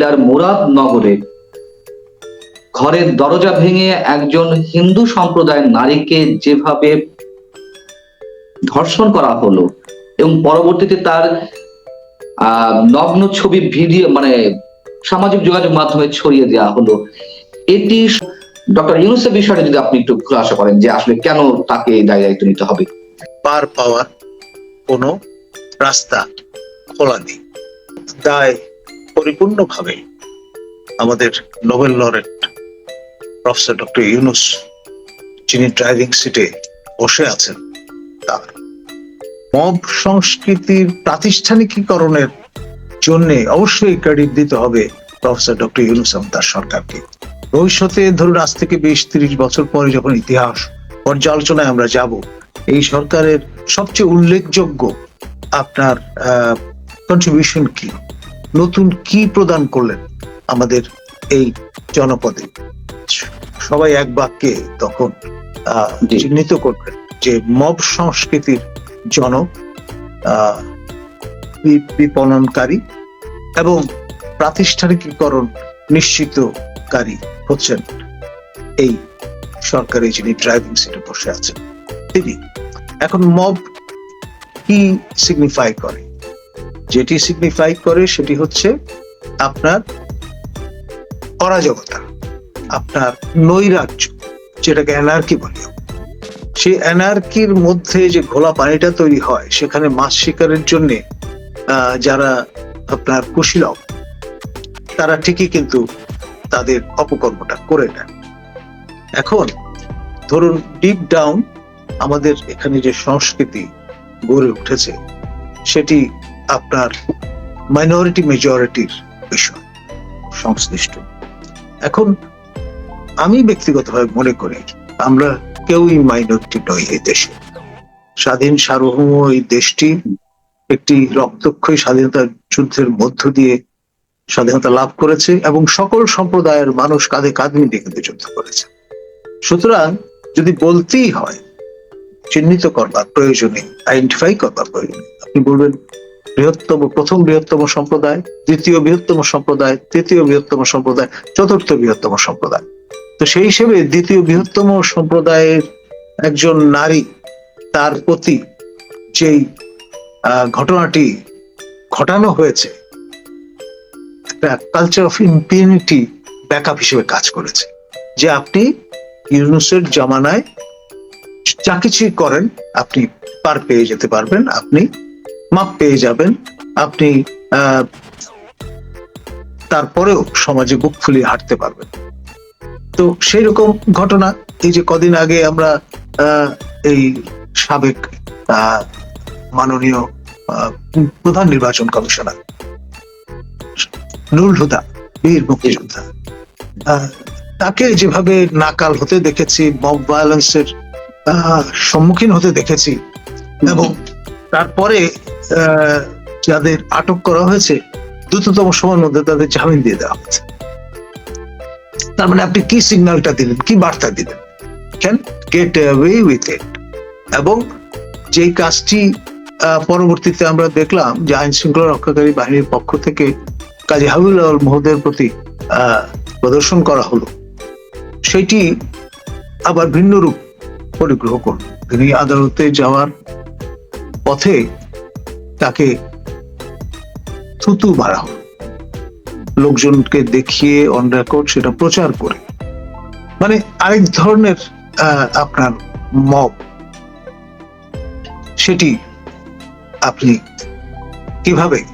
কুমিল্লার মুরাদনগরে ঘরের দরজা ভেঙে একজন হিন্দু সম্প্রদায়ের নারীকে যেভাবে ধর্ষণ করা হলো এবং পরবর্তীতে তার নগ্ন ছবি, ভিডিও মানে সামাজিক যোগাযোগ মাধ্যমে ছড়িয়ে দেওয়া হলো। এটি ডক্টর ইউনুসের বিষয়টা যদি আপনি একটু খুলাসা করেন যে আসলে কেন তাকে দায় দায়িত্ব নিতে হবে। পার পাওয়ার কোনো রাস্তা খোলা নেই। দায় পরিপূর্ণভাবে আমাদের Nobel laureate professor doctor Yunus, যিনি ড্রাইভিং সিটে বসে আছেন, তার মব সংস্কৃতির প্রাতিষ্ঠানিকীকরণের জন্য অবশ্যই ক্রেডিট দিতে হবে প্রফেসর ডক্টর ইউনুস এবং তার সরকারকে। ভবিষ্যতে ধরুন আজ থেকে বিশ তিরিশ বছর পরে যখন ইতিহাস পর্যালোচনায় আমরা যাব, এই সরকারের সবচেয়ে উল্লেখযোগ্য আপনার কন্ট্রিবিউশন কি? নতুন কি প্রদান করলেন আমাদের এই জনপদে? সবাই এক বাক্যে তখন আহ, চিহ্নিত করবেন যে মব সংস্কৃতির জনক বিপণনকারী এবং প্রাতিষ্ঠানিকীকরণ নিশ্চিতকারী হচ্ছেন এই সরকারি যিনি ড্রাইভিং সিটে বসে আছেন তিনি। এখন মব কি সিগনিফাই করে? যেটি সিগনিফাই করে সেটি হচ্ছে আপনার অরাজকতা, আপনার নৈরাজ্য, যেটাকে অ্যানার্কি বলে। সেই অ্যানার্কির মধ্যে যে ঘোলা পানিটা তৈরি হয়, সেখানে মাছ শিকারের জন্য যারা আপনার কুশীলক তারা ঠিকই কিন্তু তাদের অপকর্মটা করে নেন। এখন, ধরুন ডিপ ডাউন আমাদের এখানে যে সংস্কৃতি গড়ে উঠেছে, সেটি আপনার মাইনরিটি মেজরিটির বিষয়, সংশ্লিষ্ট। এখন আমি ব্যক্তিগতভাবে মনে করি আমরা কেউই মাইনরিটি নই এই দেশে। স্বাধীন সার্বভৌম এই দেশটি একটি রক্তক্ষয়ী স্বাধীনতা যুদ্ধের মধ্য দিয়ে স্বাধীনতা লাভ করেছে এবং সকল সম্প্রদায়ের মানুষ কাঁধে কাঁধ মিলিয়ে কিন্তু যুদ্ধ করেছে। সুতরাং যদি বলতেই হয়, চিহ্নিত করবার প্রয়োজনে আইডেন্টিফাই করবার প্রয়োজনে, আপনি বলবেন বৃহত্তম, প্রথম বৃহত্তম সম্প্রদায়, দ্বিতীয় বৃহত্তম সম্প্রদায়, তৃতীয় বৃহত্তম সম্প্রদায়, চতুর্থ বৃহত্তম সম্প্রদায়। তো সেই হিসেবে দ্বিতীয় বৃহত্তম সম্প্রদায়ের একজন নারী, তার প্রতি যেই ঘটনাটি ঘটানো হয়েছে, একটা কালচার অফ ইম্পিউনিটি ব্যাকআপ হিসেবে কাজ করেছে। যে আপনি ইউনুসের জামানায় যা কিছুই করেন, আপনি পার পেয়ে যেতে পারবেন, আপনি মাপ পেয়ে যাবেন। আপনি তারপরেও সমাজে বুক ফুলিয়ে হাঁটতে পারবেন। তো সেই রকম ঘটনা এই যে কদিন আগে আমরা এই সাবেক মাননীয় প্রধান নির্বাচন কমিশনার নুরুল হুদা বীর মুক্তিযোদ্ধা আহ, তাকে যেভাবে নাকাল হতে দেখেছি মব ভায়োলেন্সের আহ, সম্মুখীন হতে দেখেছি এবং তারপরে যাদের আটক করা হয়েছে, দ্রুততম সময়ের মধ্যে তাদের জামিন দিয়ে দেওয়া হয়েছে। তার মানে আপনি কি সিগন্যালটা দিলেন, কি বার্তা দিলেন? Can get away with it এবং যেই কাজটি পরবর্তীতে আমরা দেখলাম যে আইন শৃঙ্খলা রক্ষাকারী বাহিনীর পক্ষ থেকে কাজী হাবিবুল মহোদয়ের প্রতি প্রদর্শন করা হলো। সেটি আবার ভিন্ন রূপ পরিগ্রহ করল। তিনি আদালতে যাওয়ার পথে তাকে থুতু মারা হলো লোকজনকে দেখিয়ে অন রেকর্ড সেটা প্রচার করে। মানে আরেক ধরনের আপনার মব। সেটি আপনি কীভাবে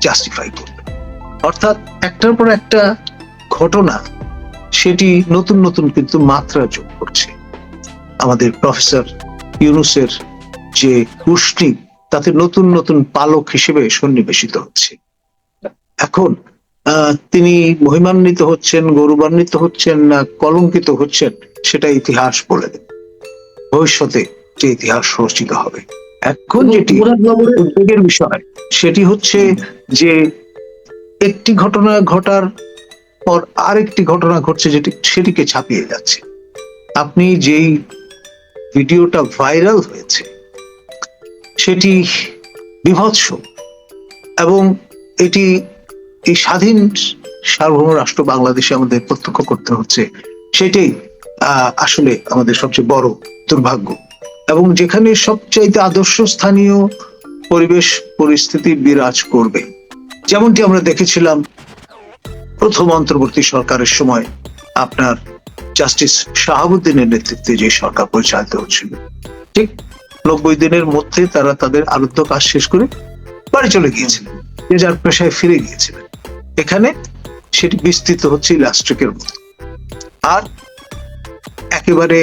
জাস্টিফাই করবেন? অর্থাৎ একটার পর একটা ঘটনা, সেটি নতুন নতুন কিন্তু মাত্রা যোগ করছে। আমাদের প্রফেসর ইউনুসের যে উষ্ণি তাতে নতুন নতুন পালক হিসেবে সন্নিবেশিত হচ্ছে। এখন তিনি মহিমান্বিত হচ্ছেন গৌরবান্বিত হচ্ছেন না কলঙ্কিত হচ্ছেন সেটা ইতিহাস বলে দেবে ভবিষ্যতে যে ইতিহাস রচিত হবে। এখন যেটি উদ্বেগের বিষয় সেটি হচ্ছে যে একটি ঘটনা ঘটার পর আরেকটি ঘটনা ঘটছে যেটি সেটিকে ছাপিয়ে যাচ্ছে। আপনি যেই ভিডিওটা ভাইরাল হয়েছে সেটি বিভৎস এবং এটি এই স্বাধীন সার্বভৌম রাষ্ট্র বাংলাদেশে আমাদের প্রত্যক্ষ করতে হচ্ছে, সেটাই আসলে আমাদের সবচেয়ে বড় দুর্ভাগ্য। এবং যেখানে সবচাইতে আদর্শ স্থানীয় পরিবেশ পরিস্থিতি বিরাজ করবে। যেমনটি আমরা দেখেছিলাম প্রথম অন্তর্বর্তী সরকারের সময় আপনার জাস্টিস শাহাবুদ্দিনের নেতৃত্বে যে সরকার পরিচালিত হচ্ছিল ঠিক নব্বই দিনের মধ্যে তারা তাদের আরুদ্ধ কাজ শেষ করে বাড়ি চলে গিয়েছিলেন যে যার পেশায় ফিরে গিয়েছিলেন। এখানে সেটি বিস্তৃত হচ্ছে ইলাস্ট্রিকের মতো আর একেবারে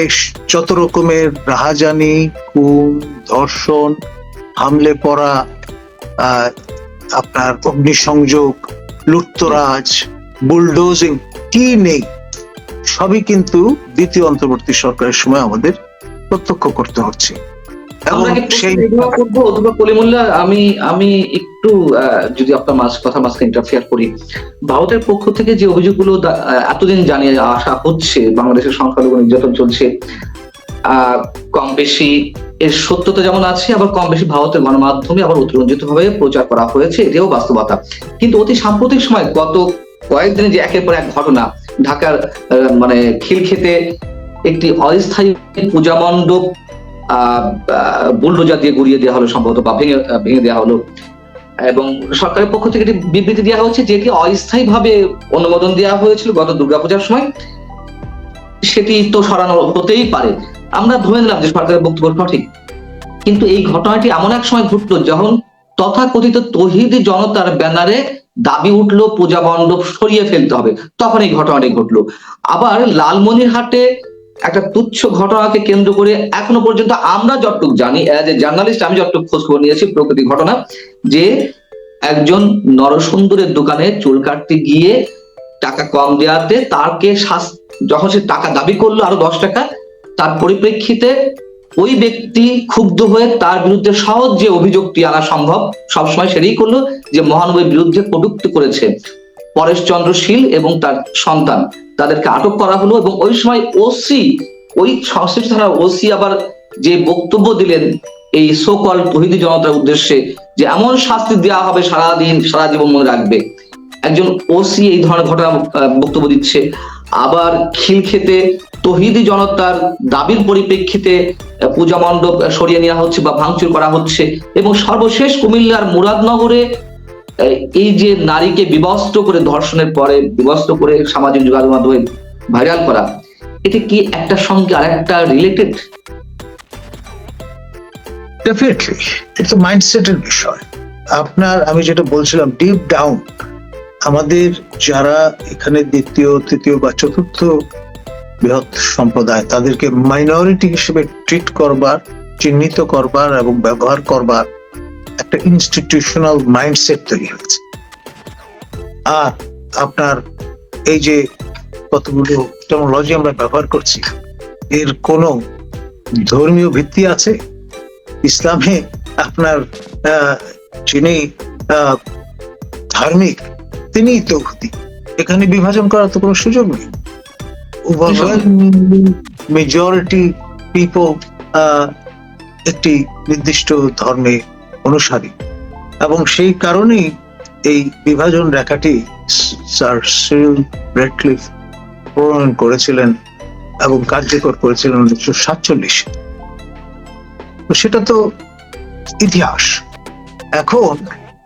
যত রকমের রাহাজানি, খুন, ধর্ষণ, হামলে পড়া আপনার অগ্নিসংযোগ, লুটতরাজ, বুলডোজিং, কি নেই, সবই কিন্তু দ্বিতীয় অন্তর্বর্তী সরকারের সময় আমাদের প্রত্যক্ষ করতে হচ্ছে। আমি আমি একটু যদি আপনার মাঝ কথা মাঝখানে ইন্টারফেয়ার করি। ভারতের পক্ষ থেকে যে অভিযোগগুলো এতদিন জানিয়ে আসা হচ্ছে বাংলাদেশের সংখ্যালঘু নির্যাতন চলছে কম বেশি এর সত্যতা যেমন আছে আবার কম বেশি ভারতের গণমাধ্যমে আবার অতিরঞ্জিত ভাবে প্রচার করা হয়েছে এটাও বাস্তবতা। কিন্তু অতি সাম্প্রতিক সময় গত কয়েকদিনে যে একের পর এক ঘটনা ঢাকার মানে খিলক্ষেতে একটি অস্থায়ী পূজা মণ্ডপ বুলডোজার দিয়ে গুড়িয়ে দেওয়া হলো সম্ভবত বা ভেঙে ভেঙে দেওয়া হলো। এবং সরকারের পক্ষ থেকে একটি বিবৃতি দেওয়া হচ্ছে যেটি অস্থায়ী ভাবে অনুমোদন দেওয়া হয়েছিল গত দুর্গাপূজার সময়। সেটি তো সরানো হতেই পারে। আমরা ধরে নিলাম যে সরকারের বক্তব্য সঠিক। কিন্তু এই ঘটনাটি এমন এক সময় ঘটলো যখন তথাকথিত তহিদি জনতার ব্যানারে দাবি উঠল, পূজা মণ্ডপ সরিয়ে ফেলতে হবে। তখন এই ঘটনাটি ঘটলো। আবার লালমনিরহাটে একটা তুচ্ছ ঘটনাকে কেন্দ্র করে এখনও পর্যন্ত আমরা যতটুক জানি অ্যাজ এ জার্নালিস্ট, আমি যতটুকু খোঁজ খবর নিয়েছি প্রকৃতি ঘটনা, যে একজন নরসুন্দরের দোকানে চুল কাটতে গিয়ে টাকা কম দেওয়াতে শাস- যখন সে টাকা দাবি করল আরও দশ টাকা, তার পরিপ্রেক্ষিতে ওই ব্যক্তি ক্ষুব্ধ হয়ে তার বিরুদ্ধে সহজ যে অভিযোগটি আনা সম্ভব। সবসময় সেটাই করল যে মহানবীর বিরুদ্ধে কটূক্তি করেছে। পরেশ চন্দ্র শীল এবং তার সন্তান। তাদেরকে আটক করা হলো এবং ওই সময় ওসি ওই সংশ্লিষ্ট থানার ওসি আবার যে বক্তব্য দিলেন, এই সোকল তহিদি জনতার উদ্দেশ্যে যে এমন শাস্তি দেওয়া হবে সারাদিন, সারা জীবন মনে রাখবে। একজন ওসি এই ধরনের ঘটনা বক্তব্য দিচ্ছে। আবার খিলক্ষেতে তহিদি জনতার দাবির পরিপ্রেক্ষিতে পূজা মণ্ডপ সরিয়ে নেওয়া হচ্ছে বা ভাঙচুর করা হচ্ছে এবং সর্বশেষ কুমিল্লার মুরাদনগরে এই যে নারীকে বিবস্ত্র করে ধর্ষণের পরে বিবস্ত্র করে সামাজিক যোগাযোগ মাধ্যমে ভাইরাল করা এটা কি একটা সঙ্গে আরেকটা রিলেটেড ডেফিনেটলি মাইন্ডসেটের বিষয়। আপনার, আমি যেটা বলছিলাম ডিপ ডাউন আমাদের যারা এখানে দ্বিতীয়, তৃতীয় বা চতুর্থ বৃহৎ সম্প্রদায়, তাদেরকে মাইনরিটি হিসেবে ট্রিট করবার, চিহ্নিত করবার এবং ব্যবহার করবার একটা ইনস্টিটিউশনাল মাইন্ডসেট তৈরি হয়েছে। আর আপনার এই যে কতগুলো টেকনোলজি আমরা ব্যবহার করছি, এর কোনো ধর্মীয় ভিত্তি আছে? ইসলামে আপনার যিনি ধার্মিক তিনি তৌহদি এখানে বিভাজন করার তো কোনো সুযোগ নেই। মেজরিটি পিপল একটি নির্দিষ্ট ধর্মে অনুসারী। এবং সেই কারণেই এই বিভাজন রেখাটি স্যার সিরিল রেডক্লিফ প্রণয়ন করেছিলেন এবং কার্যকর করেছিলেন উনিশশো সাতচল্লিশে। সেটা তো ইতিহাস। এখন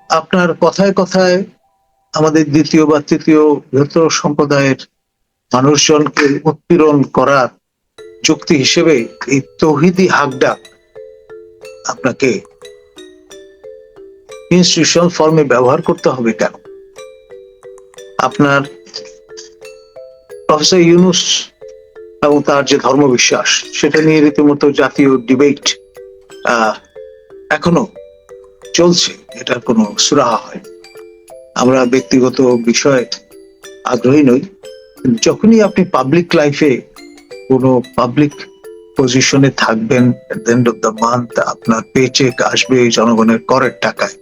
আপনার কথায় কথায় আমাদের দ্বিতীয় বা তৃতীয় বৃহত্তর সম্প্রদায়ের মানুষজনকে উৎপীড়ন করার যুক্তি হিসেবে এই তহিদি হাকডা আপনাকে ইনস্টিটিউশন ফর্মে ব্যবহার করতে হবে কেন? আপনার প্রফেসর ইউনুস এবং তার যে ধর্মবিশ্বাস, সেটা নিয়ে রীতিমতো জাতীয় ডিবেট এখনও চলছে। এটার কোনো সুরাহা হয় আমরা ব্যক্তিগত বিষয়ে আগ্রহী নই। যখনই আপনি পাবলিক লাইফে কোনো পাবলিক পজিশনে থাকবেন এন্ড অফ দ্য মান্থ আপনার পেচেক আসবে, জনগণের করের টাকায়।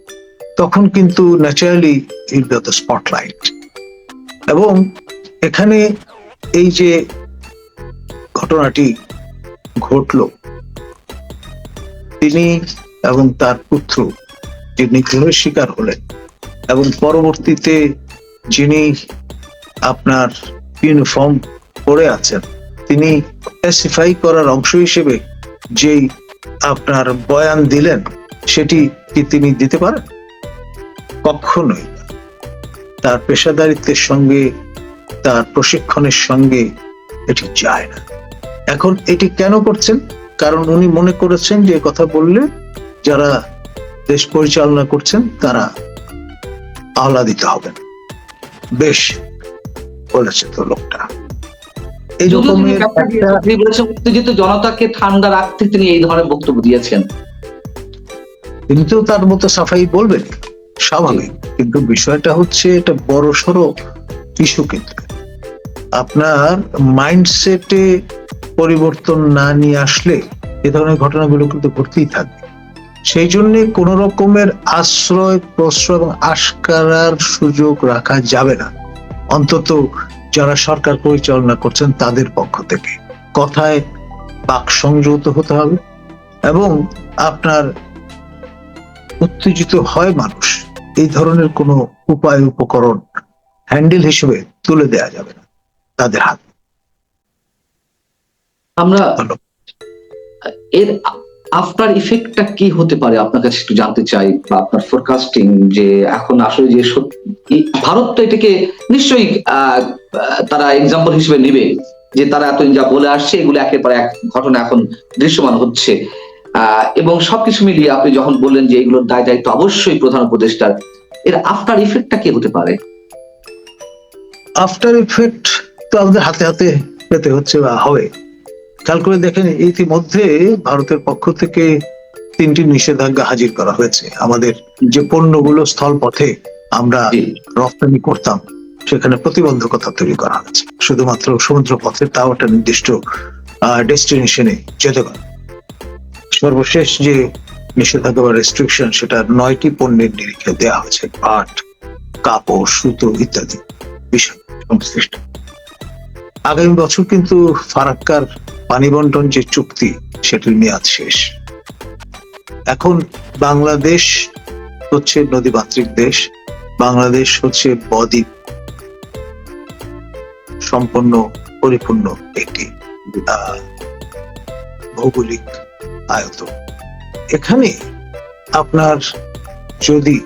তখন কিন্তু ন্যাচারালি ইল দ্য স্পটলাইট এবং এখানে এই যে ঘটনাটি ঘটলো, তিনি এবং তার পুত্র যে নিগ্রহের শিকার হলেন এবং পরবর্তীতে যিনি আপনার ইউনিফর্ম পরে আছেন, তিনি স্পেসিফাই করার অংশ হিসেবে যেই আপনার বয়ান দিলেন, সেটি কি তিনি দিতে পারেন? কখনোই তার পেশাদারিত্বের সঙ্গে তার প্রশিক্ষণের সঙ্গে এটি যায় না। এখন এটি কেন করছেন? কারণ উনি মনে করেছেন যে কথা বললে যারা দেশ পরিচালনা করছেন তারা আহ্লাদিত হবেন। বেশ বলেছে তো লোকটা। এই রকমের উত্তেজিত জনতাকে ঠান্ডা রাখতে তিনি এই ধরনের বক্তব্য দিয়েছেন। তিনি তো তার মতো সাফাই বলবেন। স্বাভাবিক। কিন্তু বিষয়টা হচ্ছে এটা বড় সড়ো ইস্যু কিন্তু আপনার মাইন্ডসেটে পরিবর্তন না নিয়ে আসলে এ ধরনের ঘটনাগুলো কিন্তু ঘটতেই থাকবে সেই জন্য কোন রকমের আশ্রয়, প্রশ্রয় এবং আশকারার সুযোগ রাখা যাবে না। অন্তত যারা সরকার পরিচালনা করছেন তাদের পক্ষ থেকে। কথায় বাক সংযত হতে হবে এবং আপনার উত্তেজিত হয় মানুষ। এই ধরনের কোনো উপায় উপকরণ হ্যান্ডেল হিসেবে তুলে দেয়া যাবে না। তাদের হাত। আমরা এর আফটার ইফেক্টটা কি হতে পারে? আপনার কাছে একটু জানতে চাই বা আপনার ফোরকাস্টিং যে এখন আসলে যে ভারত তো এটাকে নিশ্চয়ই তারা এক্সাম্পল হিসেবে নেবে। যে তারা এতদিন যা বলে আসছে এগুলো একের পর এক ঘটনা এখন দৃশ্যমান হচ্ছে। এবং সবকিছু মিলিয়ে আপনি যখন বললেন যে এগুলোর দায় দায়িত্ব অবশ্যই প্রধান উপদেষ্টার এর আফটার ইফেক্টটা কি হতে পারে? আফটার ইফেক্ট তো আমাদের হাতে হাতে পেতে হচ্ছে বা হবে। খেয়াল করে দেখেন ইতিমধ্যে ভারতের পক্ষ থেকে তিনটি নিষেধাজ্ঞা হাজির করা হয়েছে। আমাদের যে পণ্যগুলো স্থল পথে আমরা রপ্তানি করতাম সেখানে প্রতিবন্ধকতা তৈরি করা হয়েছে। শুধুমাত্র সমুদ্র পথে তাও একটা নির্দিষ্ট ডেস্টিনেশনে যেতে পারে। সর্বশেষ যে নিষেধাজ্ঞা বা রেস্ট্রিকশন সেটা নয়টি পণ্যের নিরীক্ষে দেওয়া হয়েছে। পাট, কাপড়, সুতো ইত্যাদি বিষয় সংশ্লিষ্ট। আগামী বছর কিন্তু ফারাক্কার পানি বন্টন যে চুক্তি, সেটির মেয়াদ শেষ। এখন বাংলাদেশ হচ্ছে নদীমাতৃক দেশ, বাংলাদেশ হচ্ছে বদ্বীপ। সম্পন্ন পরিপূর্ণ একটি ভৌগোলিক আয়তন এখানে আপনার যদি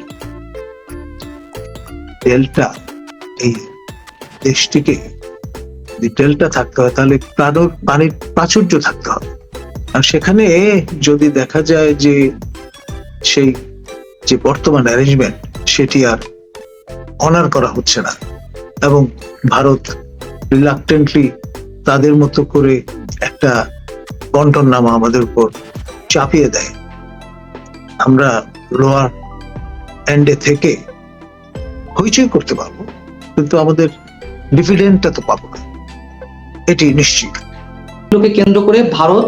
ডেল্টা এই দেশটিকে ডেল্টা থাকতে হয়, তাহলে প্রাণর পানির প্রাচুর্য থাকতে হবে। আর সেখানে যদি দেখা যায় যে সেই যে বর্তমান অ্যারেঞ্জমেন্ট সেটি আর অনার করা হচ্ছে না, এবং ভারত রিলাক্টেন্টলি তাদের মতো করে একটা বন্টন নামা আমাদের উপর চাপিয়ে দেয়। আমরা লোয়ার এন্ডে থেকে হইচই করতে পারব কিন্তু আমাদের ডিভিডেন্টটা তো পাবো না। এটি নিশ্চিত। এগুলোকে কেন্দ্র করে ভারত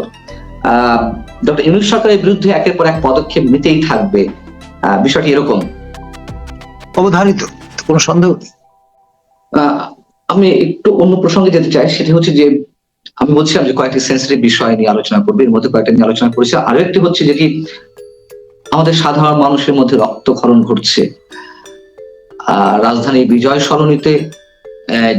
ডক্টর ইউনুস সরকারের বিরুদ্ধে একের পর এক পদক্ষেপ নিতেই থাকবে। আহ, বিষয়টি এরকম। অবধারিত কোনো সন্দেহ নেই। আহ, আমি একটু অন্য প্রসঙ্গে যেতে চাই সেটি হচ্ছে যে আমি বলছিলাম যে কয়েকটি সেন্সিটিভ বিষয় নিয়ে আলোচনা করবে, এর মধ্যে কয়েকটা নিয়ে আলোচনা করেছে। আরও একটি হচ্ছে যে কি, আমাদের সাধারণ মানুষের মধ্যে রক্তক্ষরণ ঘটছে। রাজধানী বিজয় সরণিতে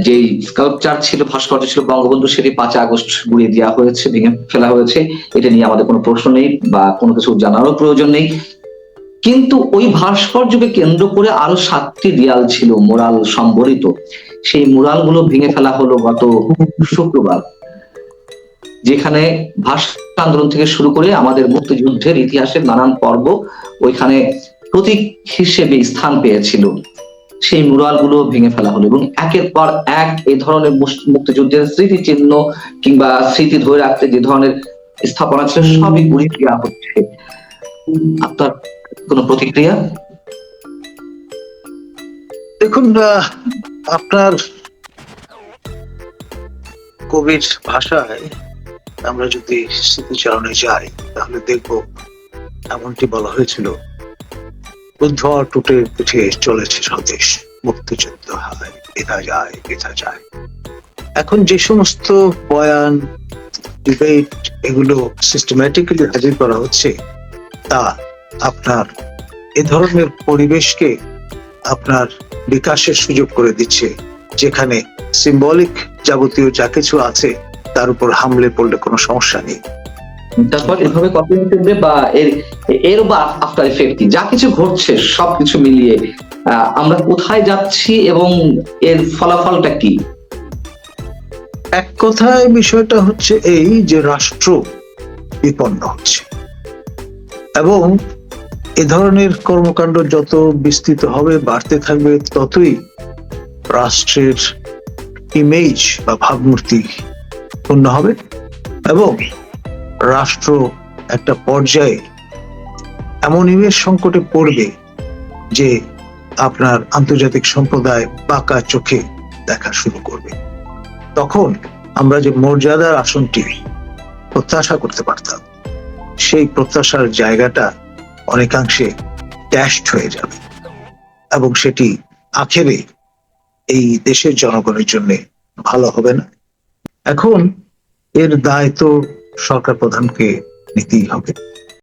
যেই স্কাল্পচার ছিল, ভাস্কর্য ছিল, বঙ্গবন্ধু সেটি পাঁচই আগস্ট গুড়িয়ে দেওয়া হয়েছে, ভেঙে ফেলা হয়েছে। এটা নিয়ে আমাদের কোনো প্রশ্ন নেই বা কোনো কিছু জানারও প্রয়োজন নেই। কিন্তু ওই ভাস্কর্যকে কেন্দ্র করে আরও সাতটি দেয়াল ছিল মোরাল সম্বলিত। সেই মুরালগুলো ভেঙে ফেলা হলো গত শুক্রবার। যেখানে ভাষা আন্দোলন থেকে শুরু করে আমাদের মুক্তিযুদ্ধের ইতিহাসের নানান পর্ব ওইখানে প্রতীক হিসেবে স্থান পেয়েছিল। সেই মুরালগুলো ভেঙে ফেলা হলো এবং একের পর এক এই ধরনের মুক্তিযুদ্ধের স্মৃতিচিহ্ন কিংবা স্মৃতি ধরে রাখতে যে ধরনের স্থাপনা ছিল সবই গুড়িয়ে দেওয়া হচ্ছে। আপনার কোনো প্রতিক্রিয়া? দেখুন আপনার কবির ভাষায় আমরা যদি স্মৃতিচারণে যাই, তাহলে দেখব এমনটি বলা হয়েছিল। বুদ্ধ টুটে পিঠে চলেছে স্বদেশ, মুক্তিযুদ্ধ হয় বেঁধা যায় বেঁধা যায়। এখন যে সমস্ত বয়ান ডিবেট এগুলো সিস্টেম্যাটিক্যালি হাজির করা হচ্ছে, তা আপনার এ ধরনের পরিবেশকে আপনার বিকাশের সুযোগ করে দিচ্ছে, যেখানে সিম্বলিক যাবতীয় যা কিছু আছে তার উপর হামলে পড়লে কোনো সমস্যা নেই। তারপর এভাবে কন্টিনিউ বা এর এর বা আফটার এফেক্ট যা কিছু ঘটছে সবকিছু মিলিয়ে আমরা কোথায় যাচ্ছি এবং এর ফলাফলটা কি? এক কথায় বিষয়টা হচ্ছে এই যে রাষ্ট্র বিপন্ন হচ্ছে। এবং এ ধরনের কর্মকাণ্ড যত বিস্তৃত হবে বাড়তে থাকবে ততই রাষ্ট্রের ইমেজ বা ভাবমূর্তি পূর্ণ হবে এবং রাষ্ট্র একটা পর্যায়ে এমন ইমেজ সংকটে পড়বে যে আপনার আন্তর্জাতিক সম্প্রদায় বাঁকা চোখে দেখা শুরু করবে। তখন আমরা যে মর্যাদার আসনটি প্রত্যাশা করতে পারতাম, সেই প্রত্যাশার জায়গাটা অনেকাংশে ড্যাশড হয়ে যাবে এবং সেটি আখেরে এই দেশের জনগণের জন্য ভালো হবে না। এখন এর দায় তো সরকার প্রধানকে নিতেই হবে।